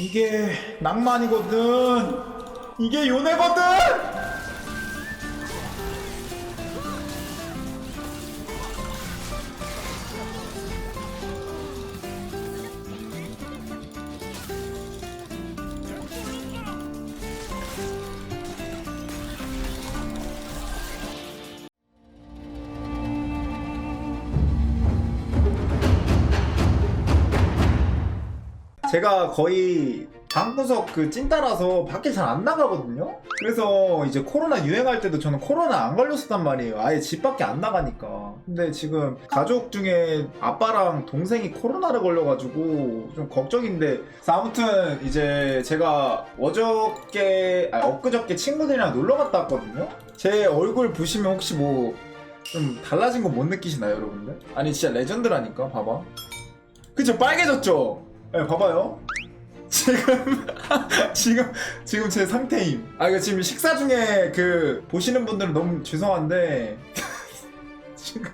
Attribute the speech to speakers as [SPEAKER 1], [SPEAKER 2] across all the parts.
[SPEAKER 1] 이게 낭만이거든. 이게 요네거든. 제가 거의 방구석 그 찐따라서 밖에 잘 안 나가거든요. 그래서 이제 코로나 유행할 때도 저는 코로나 안 걸렸었단 말이에요. 아예 집 밖에 안 나가니까. 근데 지금 가족 중에 아빠랑 동생이 코로나를 걸려가지고 좀 걱정인데. 아무튼 이제 제가 어저께, 아니 엊그저께 친구들이랑 놀러 갔다 왔거든요. 제 얼굴 보시면 혹시 뭐 좀 달라진 거 못 느끼시나요, 여러분들? 아니 진짜 레전드라니까, 봐봐. 그쵸, 빨개졌죠? 네, 봐봐요. 지금 지금 지금 제 상태임. 아 이거 지금 식사 중에 그 보시는 분들은 너무 죄송한데 지금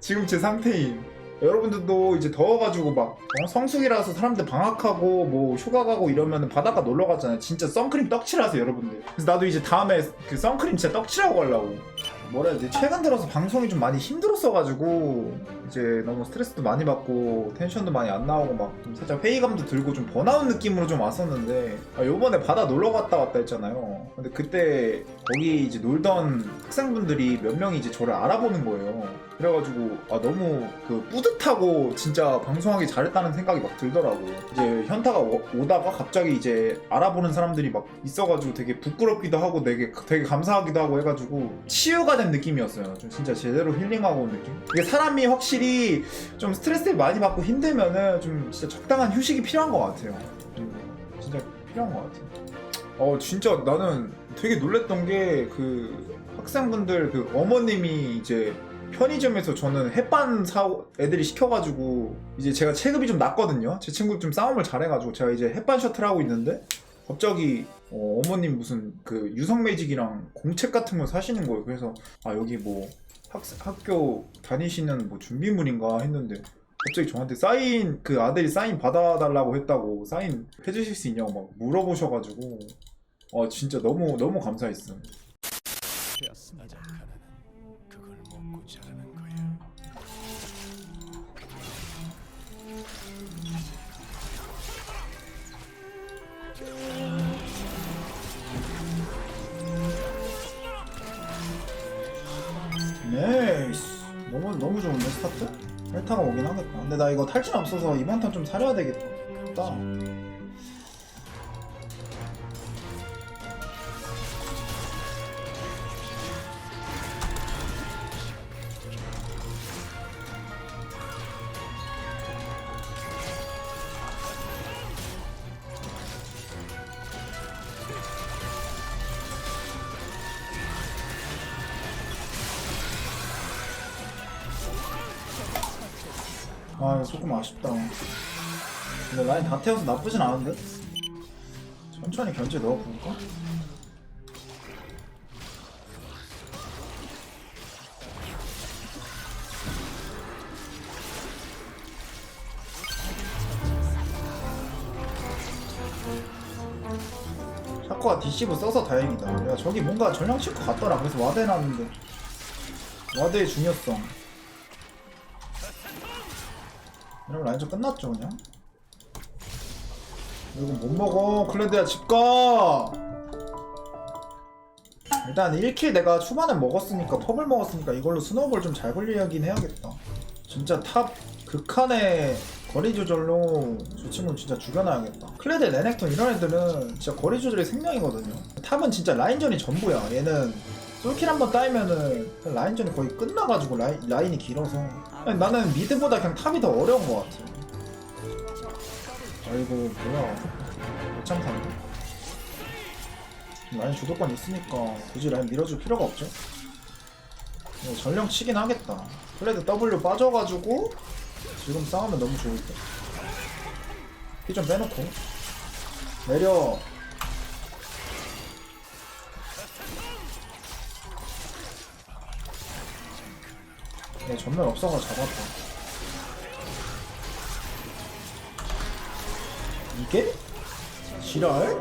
[SPEAKER 1] 지금 제 상태임. 여러분들도 이제 더워가지고 막 어? 성수기라서 사람들 방학하고 뭐 휴가 가고 이러면 바닷가 놀러 가잖아요. 진짜 선크림 떡칠하세요 여러분들. 그래서 나도 이제 다음에 그 선크림 진짜 떡칠하고 가려고. 뭐라 해야 돼 최근 들어서 방송이 좀 많이 힘들었어가지고 이제 너무 스트레스도 많이 받고 텐션도 많이 안 나오고 막 좀 살짝 회의감도 들고 좀 번아웃 느낌으로 좀 왔었는데 아, 요번에 바다 놀러 갔다 왔다 했잖아요. 근데 그때 거기 이제 놀던 학생분들이 몇 명이 이제 저를 알아보는 거예요. 그래가지고 아 너무 그 뿌듯하고 진짜 방송하기 잘했다는 생각이 막 들더라고 이제 현타가 오, 오다가 갑자기 이제 알아보는 사람들이 막 있어가지고 되게 부끄럽기도 하고 되게 되게 감사하기도 하고 해가지고 치유가 된 느낌이었어요. 좀 진짜 제대로 힐링하고 온 느낌? 이게 사람이 확실히 좀 스트레스를 많이 받고 힘들면은 좀 진짜 적당한 휴식이 필요한 것 같아요. 음, 진짜 필요한 것 같아요. 어 진짜 나는 되게 놀랬던 게 그 학생분들 그 어머님이 이제 편의점에서 저는 햇반 사 애들이 시켜가지고 이제 제가 체급이 좀 낮거든요. 제 친구 좀 싸움을 잘해가지고 제가 이제 햇반 셔틀 하고 있는데 갑자기 어, 머님 무슨 그 유성 매직이랑 공책 같은 거 사시는 거예요. 그래서 아 여기 뭐 학, 학교 다니시는 뭐 준비물인가 했는데 갑자기 저한테 사인 그 아들이 사인 받아달라고 했다고 사인 해주실 수 있냐고 막 물어보셔가지고 어 진짜 너무 너무 감사했어요.
[SPEAKER 2] 되었습니다. 하나는 그걸 먹고 자
[SPEAKER 1] 네이스. 너무 너무 좋은데 스타트? 헬타가 오긴 하겠다. 근데 나 이거 탈진 없어서 이번 턴 좀 사려야 되겠다 아 조금 아쉽다. 근데 라인 다 태워서 나쁘진 않은데? 천천히 견제 넣어볼까? 샤코가 디시브 써서 다행이다. 야 저기 뭔가 전령 칠것 같더라. 그래서 와드 해놨는데. 와드의 중요성 이러면 라인전 끝났죠 그냥? 이거 못 먹어. 클레드야 집가! 일단 1킬 내가 초반에 먹었으니까 펍을 먹었으니까 이걸로 스노우볼 좀잘 굴리긴 해야겠다. 진짜 탑 극한의 거리 조절로 저 친구는 진짜 죽여놔야겠다. 클레드 레넥톤 이런 애들은 진짜 거리 조절이 생명이거든요. 탑은 진짜 라인전이 전부야. 얘는 솔킬 한번 따이면은 라인전이 거의 끝나가지고 라인, 라인이 길어서 아니, 나는 미드보다 그냥 탑이 더 어려운 것 같아 아이고 뭐야 못참 탄데 라인 주도권 있으니까 굳이 라인 밀어줄 필요가 없죠 뭐 전령 치긴 하겠다 플레드 W 빠져가지고 지금 싸우면 너무 좋을 때. 피좀 빼놓고. 내려. 얘 전면 없어가 잡았다. 이게? 지랄?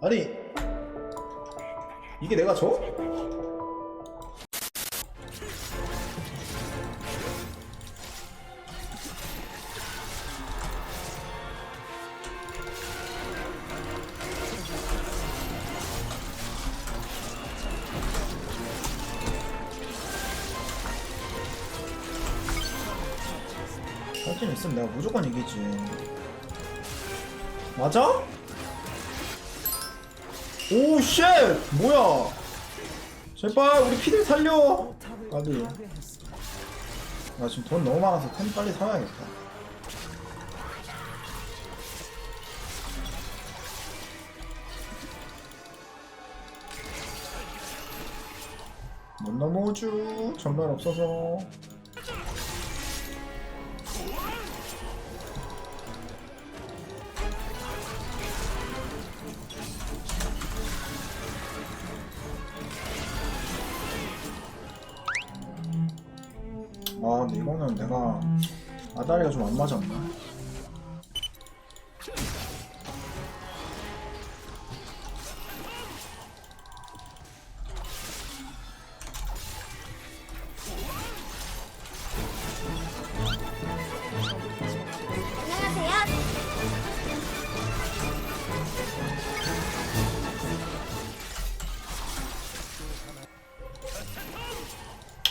[SPEAKER 1] 아니 이게 내가 져? 할진 있으면 내가 무조건 이기지 맞아? 오, 쉣! 뭐야? 제발, 우리 피들 살려! 까비. 나 지금 돈 너무 많아서 템 빨리 사야겠다. 못 넘어오죠. 전멸 없어서. 아, 근데 이거는 내가 아다리가 좀 안 맞았나?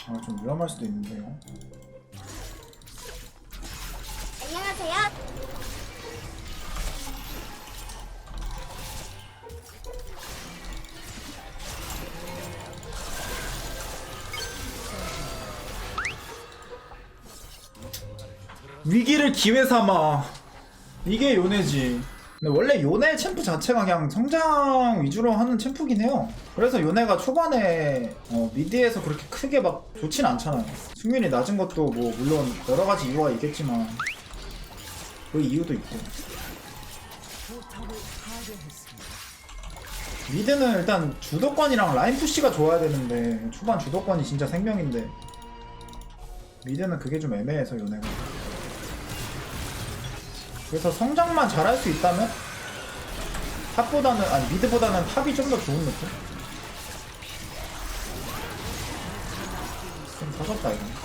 [SPEAKER 1] 아, 좀 위험할 수도 있는데요.
[SPEAKER 3] 안녕하세요.
[SPEAKER 1] 위기를 기회 삼아. 이게 요네지. 근데 원래 요네 챔프 자체가 그냥 성장 위주로 하는 챔프긴 해요. 그래서 요네가 초반에 어, 미드에서 그렇게 크게 막 좋진 않잖아요. 승률이 낮은 것도 뭐 물론 여러 가지 이유가 있겠지만 그 이유도 있고. 미드는 일단 주도권이랑 라인 푸시가 좋아야 되는데 초반 주도권이 진짜 생명인데 미드는 그게 좀 애매해서 요네가. 그래서 성장만 잘할 수 있다면 탑보다는 아니 미드보다는 탑이 좀 더 좋은 느낌? 좀 사졌다 이거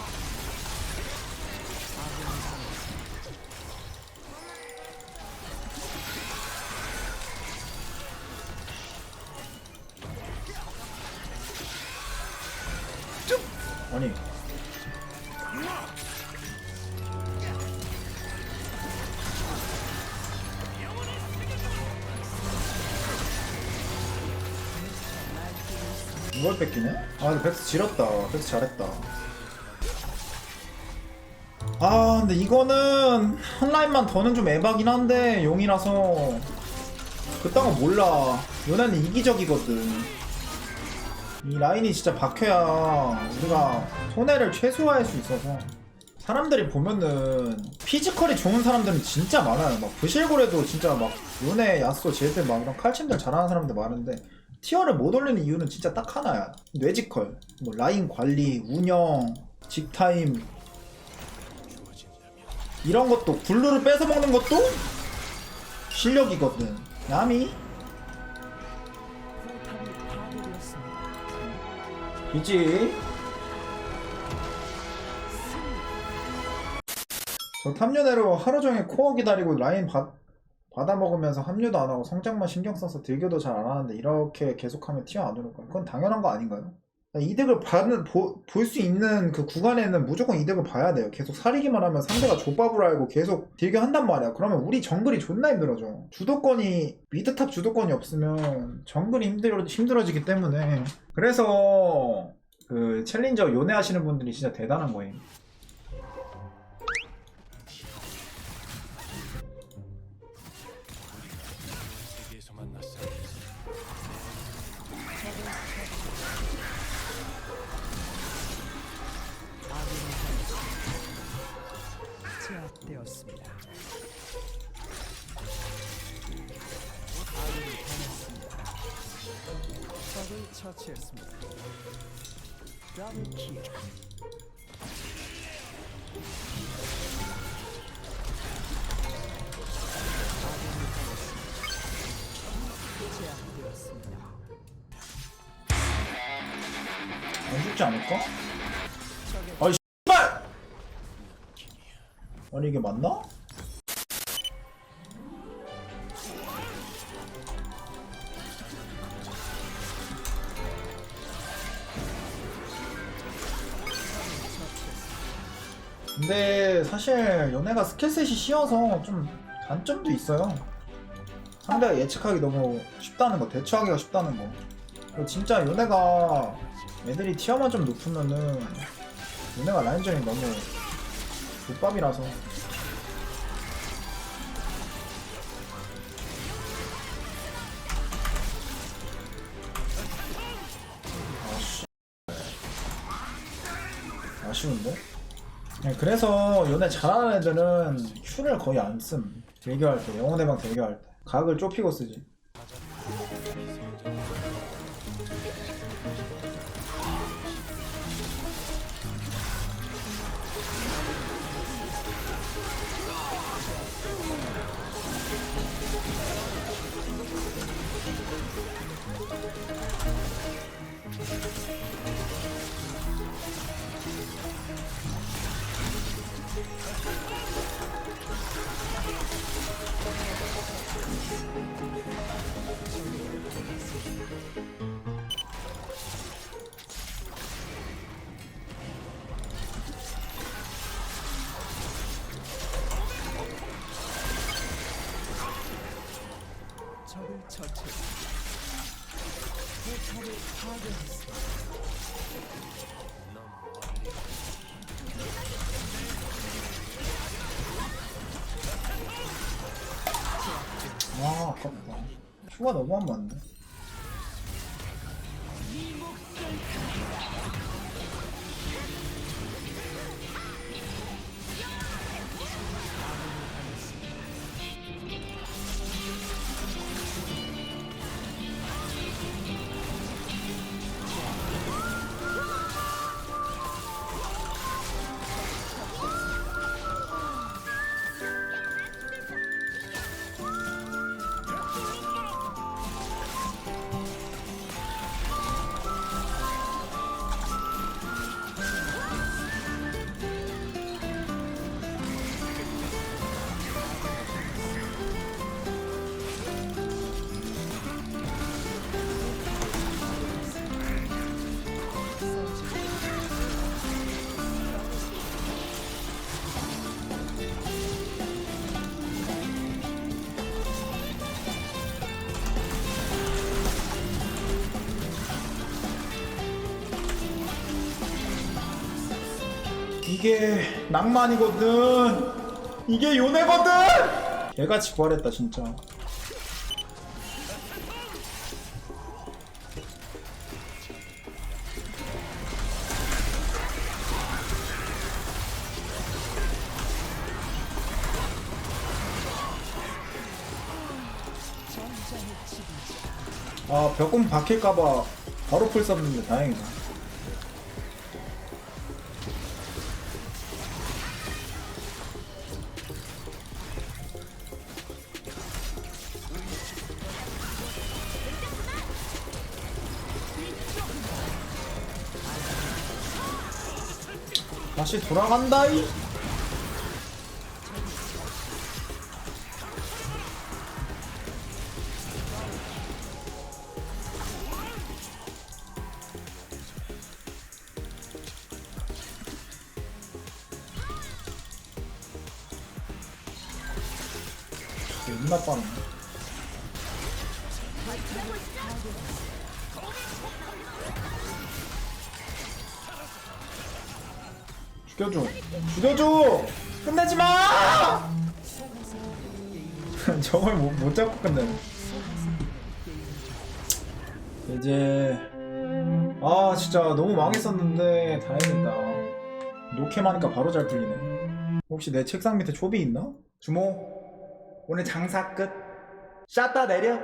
[SPEAKER 1] 이걸 뺏기네? 아 근데 백스 지렸다. 백스 잘했다. 아 근데 이거는 한 라인만 더는 좀 에바긴 한데 용이라서. 그딴 거 몰라. 요나는 이기적이거든. 이 라인이 진짜 박혀야 우리가 손해를 최소화할 수 있어서. 사람들이 보면은 피지컬이 좋은 사람들은 진짜 많아요. 막 부실골에도 진짜 막 요네 야스오 제드 막 이런 칼침들 잘하는 사람들 많은데 티어를 못 올리는 이유는 진짜 딱 하나야. 뇌지컬, 뭐 라인 관리, 운영, 직타임 이런 것도 블루를 뺏어 먹는 것도 실력이거든. 야미 이지. 저 탐년회로 하루 종일 코어 기다리고 라인 받 받아 먹으면서 합류도 안 하고 성장만 신경 써서 딜교도 잘 안 하는데 이렇게 계속하면 티어 안 오를 거야. 그건 당연한 거 아닌가요? 이득을 받는 볼 수 있는 그 구간에는 무조건 이득을 봐야 돼요. 계속 사리기만 하면 상대가 족밥을 알고 계속 딜교 한단 말이야. 그러면 우리 정글이 존나 힘들어져. 주도권이 미드탑 주도권이 없으면 정글이 힘들어 힘들어지기 때문에 그래서 그 챌린저 요네 하시는 분들이 진짜 대단한 거예요.
[SPEAKER 4] 처치했습니다. 더블 킬. 아군이 당했습니다. 되었습니다.
[SPEAKER 1] 안 죽지 않을까? 아이 씨발! 아니 이게 맞나? 근데 사실 연애가 스킬셋이 쉬워서 좀 단점도 있어요. 상대가 예측하기 너무 쉽다는 거, 대처하기가 쉽다는 거. 그리고 진짜 연애가 애들이 티어만 좀 높으면은 얘네가 라인전이 너무 족밥이라서 아씨 아쉬운데? 네, 그래서 연애 잘하는 애들은 큐를 거의 안 씀 대교할 때 영혼의 방 대교할 때. 각을 좁히고 쓰지.
[SPEAKER 4] 적을
[SPEAKER 1] 아 아깝다. 큐가 너무 안 맞네 이게 낭만이거든. 이게 요네거든. 개같이 부활했다 진짜. 아 벽공 박힐까봐 바로 풀 썼는데 다행이다 다시 돌아간다이. 존나 빠르네 죽여줘. 죽여줘! 끝내지 마! 저걸 못, 못 잡고 끝내네. 이제 아 진짜 너무 망했었는데 다행이다. 노캠 하니까 바로 잘 풀리네. 혹시 내 책상 밑에 초비 있나? 주모 오늘 장사 끝. 샷다 내려